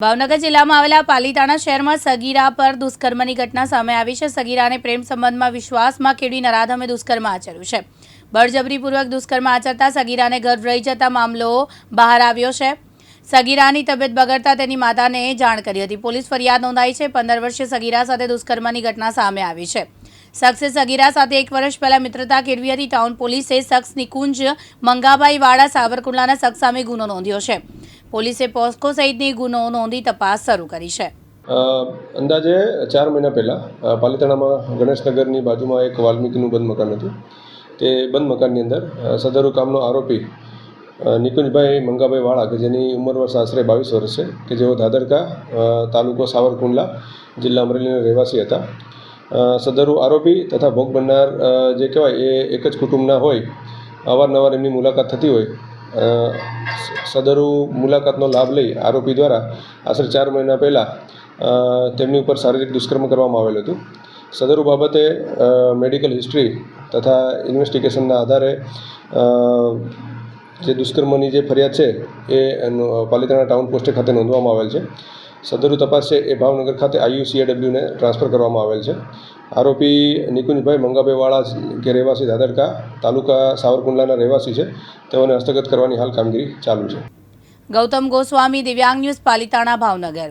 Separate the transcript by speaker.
Speaker 1: ભાવનગર જિલ્લામાં આવેલા પાલીતાણા શહેરમાં સગીરા પર દુષ્કર્મની ઘટના સામે આવી છે. સગીરાને પ્રેમ સંબંધમાં વિશ્વાસમાં કેળવી નરાધમે દુષ્કર્મ આચર્યું છે. બળજબરીપૂર્વક દુષ્કર્મ આચરતા સગીરાને ગર્ભ રહી જતા મામલો બહાર આવ્યો છે. સગીરાની તબિયત બગડતા તેની માતાને જાણ કરી હતી. પોલીસ ફરિયાદ નોંધાઈ છે. પંદર વર્ષીય સગીરા સાથે દુષ્કર્મની ઘટના સામે આવી છે. શખ્સે સગીરા સાથે એક વર્ષ પહેલા મિત્રતા કેળવી હતી. ટાઉન પોલીસે શખ્સ નિકુંજ મંગાભાઈ વાળા સાવરકુંડલાના શખ્સ સામે ગુનો નોંધ્યો છે. પોલીસે પોસ્કો સહિતની ગુનો નોંધી તપાસ શરૂ કરી છે.
Speaker 2: અંદાજે ચાર મહિના પહેલાં પાલિતાણામાં ગણેશનગરની બાજુમાં એક વાલ્મીકીનું બંધ મકાન હતું. તે બંધ મકાનની અંદર સદરુ કામનો આરોપી નિકુંજભાઈ મંગાભાઈ વાળા, કે જેની ઉંમર વર્ષ આશરે બાવીસ વર્ષ છે, કે જેઓ દાદરકા તાલુકો સાવરકુંડલા જિલ્લા અમરેલીના રહેવાસી હતા. સદરુ આરોપી તથા ભોગ બનનાર જે કહેવાય એ એક જ કુટુંબના હોય, અવારનવાર એમની મુલાકાત થતી હોય સદરુ મુલાકાતનો લાભ લઈ આરોપી દ્વારા આશરે ચાર મહિના પહેલાં તેમની ઉપર શારીરિક દુષ્કર્મ કરવામાં આવેલ હતું. સદરુ બાબતે મેડિકલ હિસ્ટ્રી તથા ઇન્વેસ્ટિગેશનના આધારે જે દુષ્કર્મની જે ફરિયાદ છે, એ પાલિતાણા ટાઉન પોસ્ટે ખાતે નોંધવામાં આવેલ છે. સદરુ તપાસ છે એ ભાવનગર ખાતે આઈયુસીએડબ્લ્યુને ટ્રાન્સફર કરવામાં આવેલ છે. આરોપી નિકુંજભાઈ મંગાભાઈ વાળા કે રહેવાસી દાદરકા તાલુકા સાવરકુંડલાના રહેવાસી છે. તેઓને હસ્તગત કરવાની હાલ કામગીરી ચાલુ છે.
Speaker 1: ગૌતમ ગોસ્વામી, દિવ્યાંગ ન્યૂઝ પાલિતાણા, ભાવનગર.